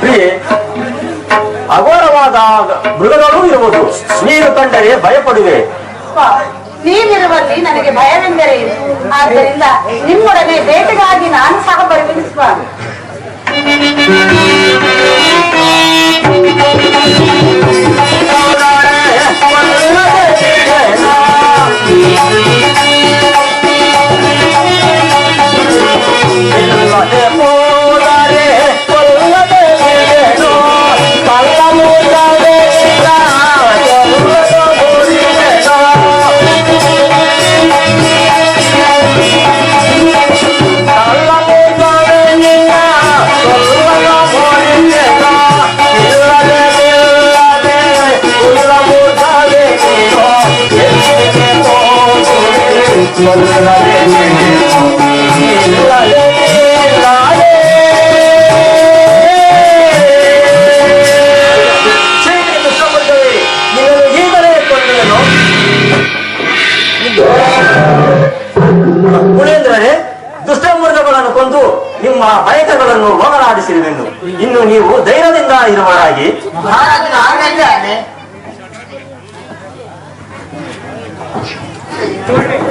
ಪ್ರಿಯೆ ಅಘೋರವಾದ ಮೃಗಗಳೂ ಇರುವುದು. ನೀನು ಕಂಡರೆ ಭಯಪಡುವೆ. ನೀವಿರುವಲ್ಲಿ ನನಗೆ ಭಯವೆಂದರೆ ಆದ್ದರಿಂದ ನಿಮ್ಮೊಡನೆ ಬೇಟೆಗಾಗಿ ನಾನು ಸಹ ಬರುವೆನು ಮುಳೇಂದ್ರರೇ ದುಷ್ಟಮೃಗಗಳನ್ನು ಕೊಂದು ನಿಮ್ಮ ಭಯಕಗಳನ್ನು ಹೋಗಲಾಡಿಸಿರುವೆನು. ಇನ್ನು ನೀವು ಧೈರ್ಯದಿಂದ ಇರುವರಾಗಿ